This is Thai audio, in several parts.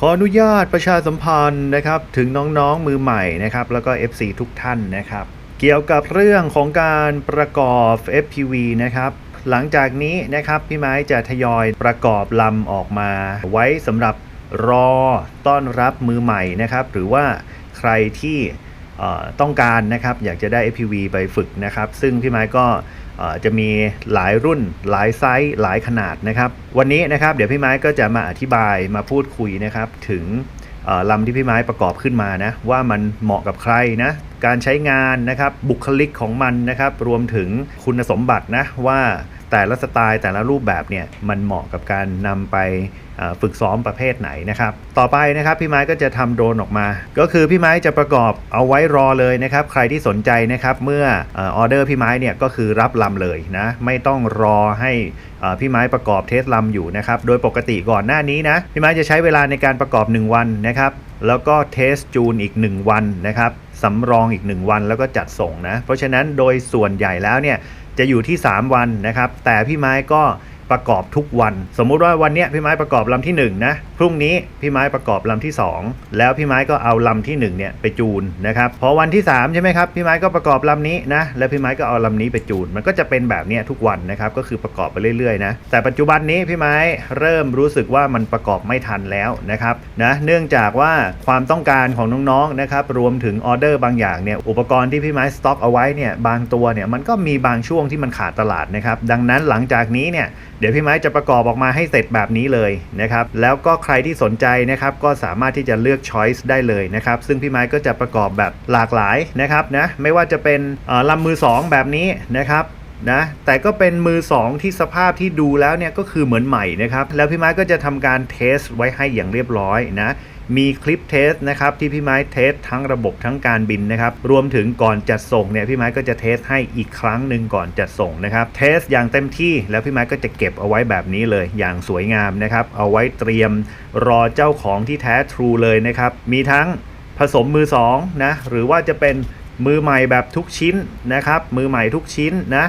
ขออนุญาตประชาสัมพันธ์นะครับถึงน้องๆมือใหม่นะครับแล้วก็ FC ทุกท่านนะครับ เกี่ยวกับเรื่องของการประกอบ FPV นะครับหลังจากนี้นะครับพี่ไม้จะทยอยประกอบลำออกมา ไว้สำหรับรอต้อนรับมือใหม่นะครับ หรือว่าใครที่ต้องการนะครับ อยากจะได้ FPV ไปฝึกนะครับ ซึ่งพี่ไม้ก็ จะมีหลายรุ่นหลายไซส์หลายขนาดนะครับ วันนี้นะครับเดี๋ยวพี่ไม้ก็จะมาอธิบายมาพูดคุยนะครับถึงลำที่พี่ไม้ประกอบขึ้นมานะว่ามันเหมาะกับใครนะการใช้งานนะครับบุคลิกของมันนะครับรวมถึงคุณสมบัตินะว่า แต่ละสไตล์แต่ละรูปแบบเนี่ยมันเหมาะกับการนำไปฝึกซ้อมประเภทไหนนะครับ ต่อไปนะครับพี่ไม้ก็จะทำโดรนออกมา ก็คือพี่ไม้จะประกอบเอาไว้รอเลยนะครับ ใครที่สนใจนะครับ เมื่อออเดอร์พี่ไม้เนี่ยก็คือรับลำเลยนะ ไม่ต้องรอให้พี่ไม้ประกอบเทสลำอยู่นะครับ โดยปกติก่อนหน้านี้นะ พี่ไม้จะใช้เวลาในการประกอบ 1 วันนะครับ แล้วก็เทสจูนอีก 1 วันนะครับสำรองอีก 1 วันแล้วก็จัดส่งนะ เพราะฉะนั้นโดยส่วนใหญ่แล้วเนี่ย จะอยู่ที่ 3 วันนะครับ แต่พี่ไม้ก็ ประกอบทุกวัน สมมุติว่าวันนี้พี่ไม้ประกอบลำที่1นะพรุ่งนี้พี่ไม้ประกอบลำที่ 2 แล้วพี่ไม้ก็เอาลำที่1เนี่ยไปจูนนะครับพอวันที่3ใช่ไหมครับพี่ไม้ก็ประกอบลำนี้นะแล้วพี่ไม้ก็เอาลำนี้ไปจูน มันก็จะเป็นแบบเนี้ยทุกวันนะครับก็คือประกอบไปเรื่อยๆนะแต่ปัจจุบันนี้พี่ไม้เริ่มรู้สึกว่ามันประกอบไม่ทันแล้วนะครับนะเนื่องจากว่าความต้องการของน้องๆนะครับรวมถึงออเดอร์บางอย่างเนี่ยอุปกรณ์ที่พี่ไม้สต็อกเอาไว้เนี่ยบางตัวเนี่ยมันก็มีบางช่วงที่มันขาดตลาดนะครับดังนั้นหลังจากนี้เนี่ยเดี๋ยวพี่ไม้จะประกอบออกมาให้เสร็จแบบนี้เลยนะครับ แล้วก็ใครที่สนใจนะครับก็สามารถที่จะเลือกช้อยส์ได้เลยนะครับ ซึ่งพี่ไม้ก็จะประกอบแบบหลากหลายนะครับนะ ไม่ว่าจะเป็นลำมือ 2 แบบนี้นะครับนะแต่ก็เป็นมือ 2 ที่สภาพที่ดูแล้วเนี่ยก็คือเหมือนใหม่นะครับ แล้วพี่ไม้ก็จะทำการเทสไว้ให้อย่างเรียบร้อยนะ มีคลิปเทสนะครับที่พี่ไม้เทสทั้งระบบทั้งการบินนะครับรวมถึงก่อนจัดส่งเนี่ยพี่ไม้ก็จะเทสให้อีกครั้งหนึ่งก่อนจัดส่งนะครับเทสอย่างเต็มที่แล้วพี่ไม้ก็จะเก็บเอาไว้แบบนี้เลยอย่างสวยงามนะครับเอาไว้เตรียมรอเจ้าของที่แท้ทรูเลยนะครับมีทั้งผสมมือสองนะหรือว่าจะเป็นมือใหม่แบบทุกชิ้นนะครับมือใหม่ทุกชิ้นนะ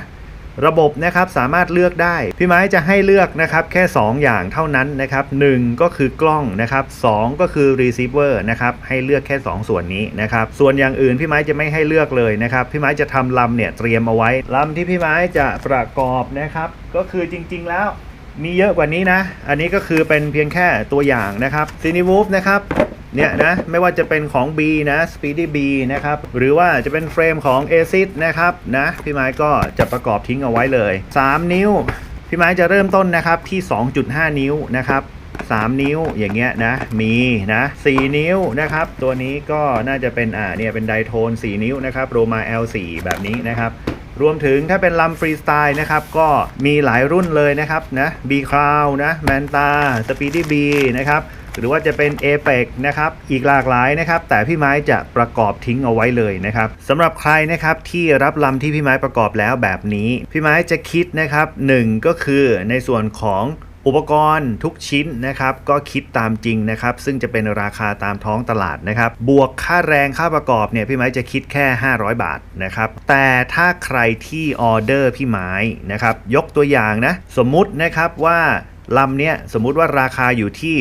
ระบบนะครับสามารถเลือกได้ พี่ไม้จะให้เลือกนะครับแค่ 2 อย่างเท่านั้นนะครับ1ก็คือกล้องนะครับ2ก็คือ receiver นะครับให้เลือกแค่ 2 ส่วนนี้นะครับส่วนอย่างอื่นพี่ไม้จะไม่ให้เลือกเลยนะครับพี่ไม้จะทำลำเนี่ยเตรียมเอาไว้ลำที่พี่ไม้จะประกอบนะครับก็คือจริง ๆ แล้ว มีเยอะกว่านี้นะ อันนี้ก็คือเป็นเพียงแค่ตัวอย่างนะครับ c i n e w o o f นะครับเนี่ยนะไม่ว่าจะเป็นของ B นะ Speedy B นะครับหรือว่าจะเป็นเฟรมของ a c i d นะครับนะพี่ไม้ก็จะประกอบทิ้งเอาไว้เลย 3 นิ้ว พี่ไม้จะเริ่มต้นนะครับที่ 2.5 นิ้วนะครับ3 นิ้วอย่างเงี้ยนะมีนะ4นิ้วนะครับตัวนี้ก็น่าจะเป็นอ่าเนี่ยเป็นไดโทน 4 นิ้วนะครับโรมา L4 แบบนี้นะครับ รวมถึงถ้าเป็นลำฟรีสไตล์นะครับ ก็มีหลายรุ่นเลยนะครับนะบีคลาวนะแมนตาสปีดี้บีนะครับหรือว่าจะเป็น a p e ปนะครับ อีกหลากหลายนะครับ แต่พี่ไม้จะประกอบทิ้งเอาไว้เลยนะครับสำหรับใครนะครับที่รับลำที่พี่ไม้ประกอบแล้วแบบนี้ พี่ไม้จะคิดนะครับหนึ่งก็คือในส่วนของ อุปกรณ์ทุกชิ้นนะครับก็คิดตามจริงนะครับ ซึ่งจะเป็นราคาตามท้องตลาดนะครับ บวกค่าแรงค่าประกอบเนี่ยพี่ไม้จะคิดแค่ 500 บาทนะครับ แต่ถ้าใครที่ออเดอร์พี่ไม้นะครับ ยกตัวอย่างนะ สมมุตินะครับว่าลำเนี้ยสมมุติว่าราคาอยู่ที่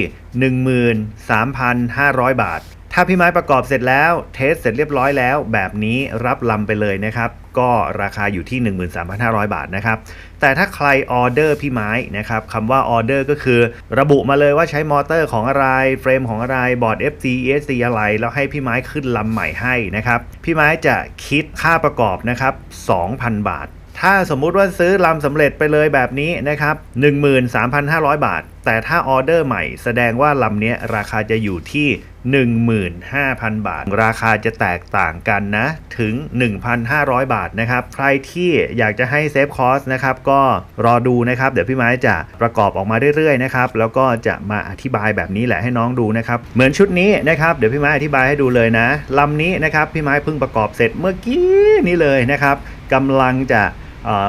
13,500 บาท ถ้าพี่ไม้ประกอบเสร็จแล้ว เทสเสร็จเรียบร้อยแล้ว แบบนี้รับลำไปเลยนะครับ ก็ราคาอยู่ที่ 13,500 บาทนะครับ แต่ถ้าใครออเดอร์พี่ไม้นะครับคำว่าออเดอร์ก็คือ ระบุมาเลยว่าใช้มอเตอร์ของอะไรเฟรมของอะไรบอร์ด FC ESC อะไร แล้วให้พี่ไม้ขึ้นลำใหม่ให้นะครับ พี่ไม้จะคิดค่าประกอบนะครับ 2,000 บาท ถ้าสมมุติว่าซื้อลำสำเร็จไปเลยแบบนี้นะครับ 13,500 บาท แต่ถ้าออเดอร์ใหม่แสดงว่าลำนี้ราคาจะอยู่ที่ 15,000 บาท ราคาจะแตกต่างกันนะ ถึง 1,500 บาทนะครับ ใครที่อยากจะให้เซฟคอสนะครับ ก็รอดูนะครับ เดี๋ยวพี่ไม้จะประกอบออกมาเรื่อยๆนะครับ แล้วก็จะมาอธิบายแบบนี้แหละให้น้องดูนะครับ เหมือนชุดนี้นะครับ เดี๋ยวพี่ไม้อธิบายให้ดูเลยนะลำนี้นะครับ พี่ไม้เพิ่งประกอบเสร็จเมื่อกี้นี้เลยนะครับกำลังจะ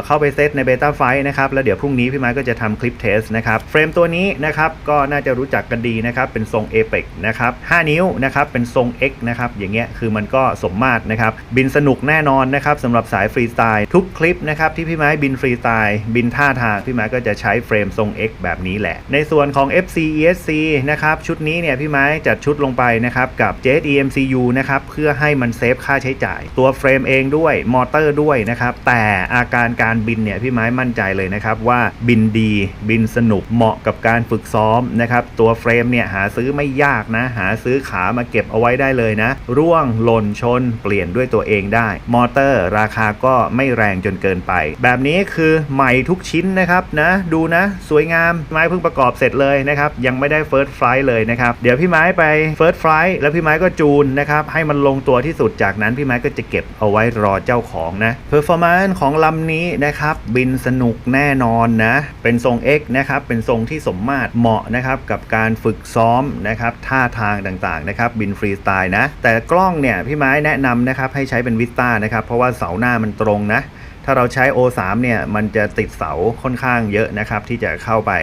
เข้าไปเซตในเบต้าไฟนะครับ แล้วเดี๋ยวพรุ่งนี้พี่ไม้ก็จะทำคลิปเทสนะครับ เฟรมตัวนี้นะครับ ก็น่าจะรู้จักกันดีนะครับ เป็นทรง a p e x นะครับ 5 นิ้วนะครับ เป็นทรง X นะครับ อย่างเงี้ย คือมันก็สมมาตรนะครับ บินสนุกแน่นอนนะครับสำหรับสายฟรีสไตล์ทุกคลิปนะครับ ที่พี่ไม้บินฟรีสไตล์บินท่าทางพี่ไม้ก็จะใช้เฟรมทรง X แบบนี้แหละ ในส่วนของ FC ESC นะครับ ชุดนี้เนี่ยพี่ไม้จัดชุดลงไปนะครับกับ Jet EMCU นะครับเพื่อให้มันเซฟค่าใช้จ่าย ตัวเฟรมเองด้วยมอเตอร์ด้วยนะครับแต่อาการการการบินเนี่ยพี่ไม้มั่นใจเลยนะครับว่าบินดีบินสนุกเหมาะกับการฝึกซ้อมนะครับตัวเฟรมเนี่ยหาซื้อไม่ยากนะ หาซื้อขามาเก็บเอาไว้ได้เลยนะ ร่วงหล่นชนเปลี่ยนด้วยตัวเองได้ มอเตอร์ราคาก็ไม่แรงจนเกินไป แบบนี้คือใหม่ทุกชิ้นนะครับนะดูนะ สวยงามไม้เพิ่งประกอบเสร็จเลยนะครับยังไม่ได้เฟิร์สไฟล์เลยนะครับเดี๋ยวพี่ไม้ไปเฟิร์สไฟล์แล้วพี่ไม้ก็จูนนะครับให้มันลงตัวที่สุดจากนั้นพี่ไม้ก็จะเก็บเอาไว้รอเจ้าของนะเพอร์ฟอร์แมนซ์ของลำนี้นะครับบินสนุกแน่นอนนะเป็นทรง X นะครับเป็นทรงที่สมมาตรเหมาะนะครับกับการฝึกซ้อมนะครับท่าทางต่างๆนะครับบินฟรีสไตล์นะแต่กล้องเนี่ยพี่ไม้แนะนำนะครับให้ใช้เป็นวิสตานะครับเพราะว่าเสาหน้ามันตรงนะถ้าเราใช้ O3 เนี่ยมันจะติดเสาค่อนข้างเยอะนะครับที่จะเข้าไป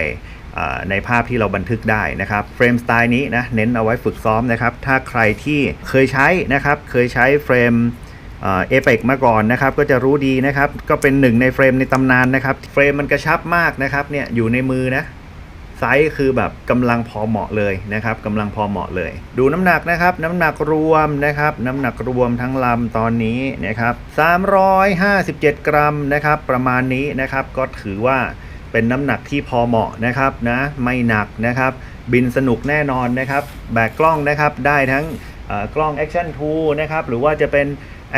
ในภาพที่เราบันทึกได้นะครับเฟรมสไตล์นี้นะเน้นเอาไว้ฝึกซ้อมนะครับถ้าใครที่เคยใช้นะครับเคยใช้เฟรม เอเปกมาก่อนนะครับก็จะรู้ดีนะครับก็เป็นหนึ่งในเฟรมในตำนานนะครับเฟรมมันกระชับมากนะครับเนี่ยอยู่ในมือนะไซส์คือแบบกำลังพอเหมาะเลยนะครับกำลังพอเหมาะเลย ดูน้ำหนักนะครับ น้ำหนักรวมนะครับ น้ำหนักรวมทั้งลำตอนนี้นะครับ357 กรัมนะครับประมาณนี้นะครับก็ถือว่าเป็นน้ำหนักที่พอเหมาะนะครับนะไม่หนักนะครับ บินสนุกแน่นอนนะครับ แบกกล้องนะครับได้ทั้งกล้อง Action 2นะครับหรือว่าจะเป็น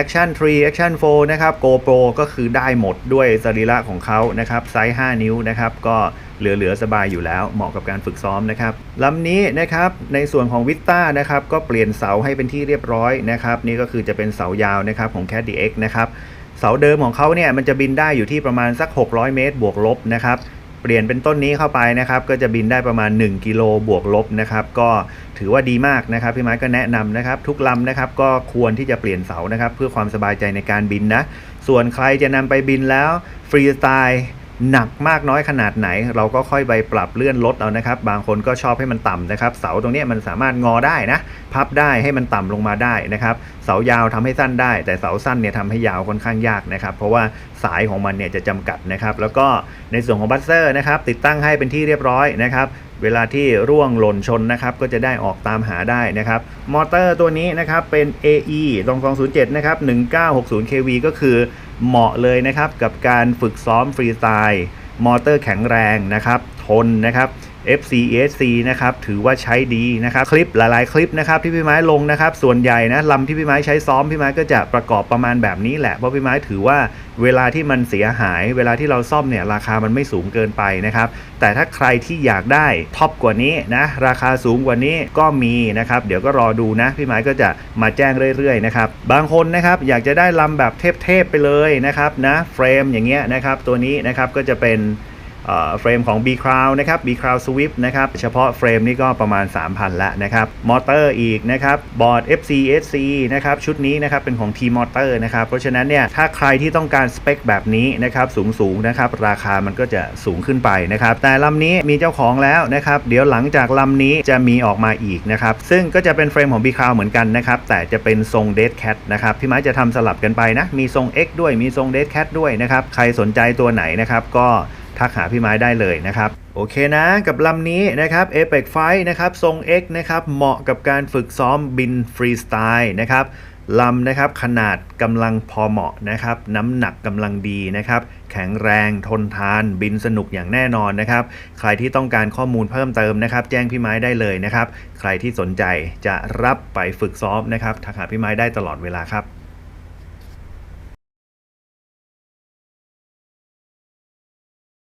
Action 3 Action 4 นะครับ GoPro ก็คือได้หมดด้วยสรีระของเขานะครับ ไซส์ 5 นิ้วนะครับ ก็เหลือ ๆ สบายอยู่แล้ว เหมาะกับการฝึกซ้อมนะครับลำนี้นะครับในส่วนของวิตต้านะครับก็เปลี่ยนเสาให้เป็นที่เรียบร้อยนะครับ นี่ก็คือจะเป็นเสายาวนะครับของ Cat DX นะครับเสาเดิมของเขาเนี่ยมันจะบินได้อยู่ที่ประมาณสัก 600 เมตร บวกลบนะครับ เปลี่ยนเป็นต้นนี้เข้าไปนะครับก็จะบินได้ประมาณ 1 กิโลบวกลบนะครับก็ถือว่าดีมากนะครับพี่ไม้ก็แนะนำนะครับทุกลำนะครับก็ควรที่จะเปลี่ยนเสานะครับเพื่อความสบายใจในการบินนะส่วนใครจะนำไปบินแล้วฟรีสไตล์ หนักมากน้อยขนาดไหน เราก็ค่อยไปปรับเลื่อนลดเอานะครับ บางคนก็ชอบให้มันต่ำนะครับ เสาตรงนี้มันสามารถงอได้นะ พับได้ให้มันต่ำลงมาได้นะครับ เสายาวทำให้สั้นได้ แต่เสาสั้นเนี่ยทำให้ยาวค่อนข้างยากนะครับ เพราะว่าสายของมันเนี่ยจะจำกัดนะครับ แล้วก็ในส่วนของบัสเซอร์นะครับติดตั้งให้เป็นที่เรียบร้อยนะครับเวลาที่ร่วงหล่นชนนะครับก็จะได้ออกตามหาได้นะครับมอเตอร์ตัวนี้นะครับเป็น AE 2207นะครับ1960 kV ก็คือ เหมาะเลยนะครับกับการฝึกซ้อมฟรีสไตล์ มอเตอร์แข็งแรงนะครับ ทนนะครับ FCSC นะครับถือว่าใช้ดีนะครับคลิปหลาย ๆ คลิปนะครับที่พี่ไม้ลงนะครับส่วนใหญ่นะลำที่พี่ไม้ใช้ซ้อมพี่ไม้ก็จะประกอบประมาณแบบนี้แหละเพราะพี่ไม้ถือว่าเวลาที่มันเสียหาย เวลาที่เราซ่อมเนี่ยราคามันไม่สูงเกินไปนะครับแต่ถ้าใครที่อยากได้ท็อปกว่านี้นะราคาสูงกว่านี้ก็มีนะครับเดี๋ยวก็รอดูนะพี่ไม้ก็จะมาแจ้งเรื่อย ๆ นะครับบางคนนะครับอยากจะได้ลำแบบเทพ ๆ ไปเลยนะครับนะเฟรมอย่างเงี้ยนะครับตัวนี้นะครับก็จะเป็น เฟรมของ B Crown นะครับ B Crown Swift นะครับ เฉพาะเฟรมนี่ก็ประมาณ 3,000ล้วนะครับ มอเตอร์อีกนะครับ บอร์ด FC SC นะครับ ชุดนี้นะครับ เป็นของ T Motor นะครับ เพราะฉะนั้นเนี่ย ถ้าใครที่ต้องการสเปคแบบนี้นะครับ สูงๆนะครับ ราคามันก็จะสูงขึ้นไปนะครับ แต่ลำนี้มีเจ้าของแล้วนะครับ เดี๋ยวหลังจากลำนี้จะมีออกมาอีกนะครับ ซึ่งก็จะเป็นเฟรมของ B Crown เหมือนกันนะครับ แต่จะเป็นทรง Dead Cat นะครับ พี่ไม้จะทำสลับกันไปนะ มีทรง X ด้วย มีทรง Dead Cat ด้วยนะครับ ใครสนใจตัวไหนนะครับ ก็ ทักหาพี่ไม้ได้เลยนะครับโอเคนะกับลำนี้นะครับ a p e x Fight นะครับทรง X นะครับเหมาะกับการฝึกซ้อมบินฟรีสไตล์นะครับลำนะครับขนาดกำลังพอเหมาะนะครับน้ำหนักกำลังดีนะครับแข็งแรงทนทานบินสนุกอย่างแน่นอนนะครับ ใครที่ต้องการข้อมูลเพิ่มเติมนะครับ แจ้งพี่ไม้ได้เลยนะครับ ใครที่สนใจจะรับไปฝึกซ้อมนะครับทักหาพี่ไม้ได้ตลอดเวลาครับ